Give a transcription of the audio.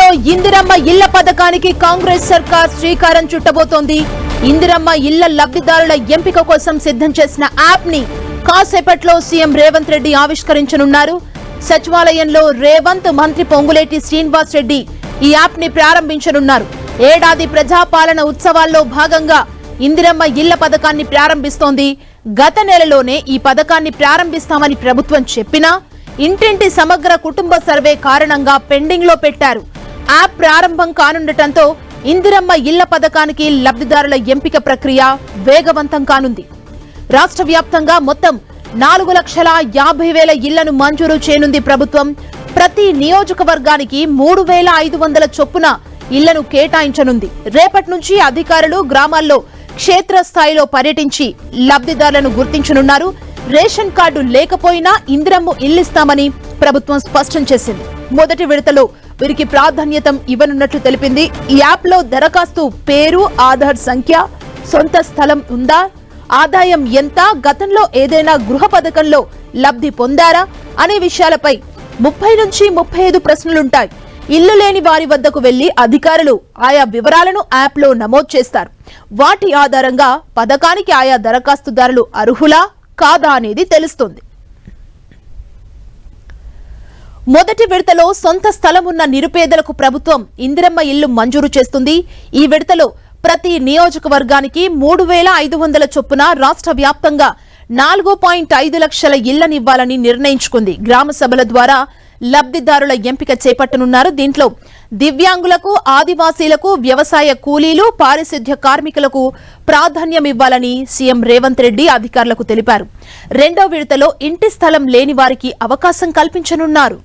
ఇందిరమ్మ ఇళ్ళ పథకానికి కాంగ్రెస్ సర్కార్ శ్రీకారం చుట్టబోతోంది. ఇందిరమ్మ ఇళ్ళ లబ్ధిదారుల ఎంపిక కోసం సిద్ధం చేసిన యాప్ని కాసేపట్లో సీఎం రేవంత్ రెడ్డి ఆవిష్కరించనున్నారు. సచివాలయంలో రేవంత్ మంత్రి పొంగులేటి శ్రీనివాస్ రెడ్డి ఈ యాప్ని ప్రారంభించనున్నారు. ఏడాది ప్రజాపాలన ఉత్సవాల్లో భాగంగా ఇందిరమ్మ ఇళ్ళ పథకాన్ని ప్రారంభిస్తోంది. గత నెలలోనే ఈ పథకాన్ని ప్రారంభిస్తామని ప్రభుత్వం చెప్పినా ఇంటింటి సమగ్ర కుటుంబ సర్వే కారణంగా పెండింగ్లో పెట్టారు. యాప్ ప్రారంభం కానుండటంతో ఇందిరమ్మ ఇళ్ళ పథకానికి లబ్ధిదారుల ఎంపిక ప్రక్రియ వేగవంతం కానుంది. రాష్ట్ర వ్యాప్తంగా మొత్తం నాలుగు లక్షల యాభై వేల ఇళ్ళను మంజూరు చేయనుంది ప్రభుత్వం. ప్రతి నియోజకవర్గానికి మూడు వేల ఐదు వందల చొప్పున ఇళ్ళను కేటాయించనుంది. రేపటి నుంచి అధికారులు గ్రామాల్లో క్షేత్రస్థాయిలో పర్యటించి లబ్ధిదారులను గుర్తించనున్నారు. రేషన్ కార్డు లేకపోయినా ఇందిరమ్ము ఇల్లిస్తామని ప్రభుత్వం స్పష్టం చేసింది. మొదటి విడతలో వీరికి ప్రాధాన్యత ఇవ్వనున్నట్లు తెలిపింది. ఈ యాప్లో దరఖాస్తు పేరు ఆధార్ సంఖ్య సొంత స్థలం ఉందా ఆదాయం ఎంత గతంలో ఏదైనా గృహ పథకంలో లబ్ధి పొందారా అనే విషయాలపై ముప్పై నుంచి ముప్పై ఐదు ప్రశ్నలుంటాయి. ఇల్లు లేని వారి వద్దకు వెళ్ళి అధికారులు ఆయా వివరాలను యాప్లో నమోదు చేస్తారు. వాటి ఆధారంగా పథకానికి ఆయా దరఖాస్తుదారులు అర్హులా కాదా అనేది తెలుస్తుంది. మొదటి విడతలో సొంత స్థలం ఉన్న నిరుపేదలకు ప్రభుత్వం ఇందిరమ్మ ఇల్లు మంజూరు చేస్తుంది. ఈ విడతలో ప్రతి నియోజకవర్గానికి మూడు వేల ఐదు వందల చొప్పున రాష్ట్ర వ్యాప్తంగా నాలుగు పాయింట్ ఐదు లక్షల ఇళ్ళనివ్వాలని నిర్ణయించుకుంది. గ్రామ సభల ద్వారా లబ్ధిదారుల ఎంపిక చేపట్టనున్నారు. దీంట్లో దివ్యాంగులకు ఆదివాసీలకు వ్యవసాయ కూలీలు పారిశుద్ధ్య కార్మికులకు ప్రాధాన్యమివ్వాలని సీఎం రేవంత్ రెడ్డి అధికారులకు తెలిపారు. రెండో విడతలో ఇంటి స్థలం లేని వారికి అవకాశం కల్పించనున్నారు.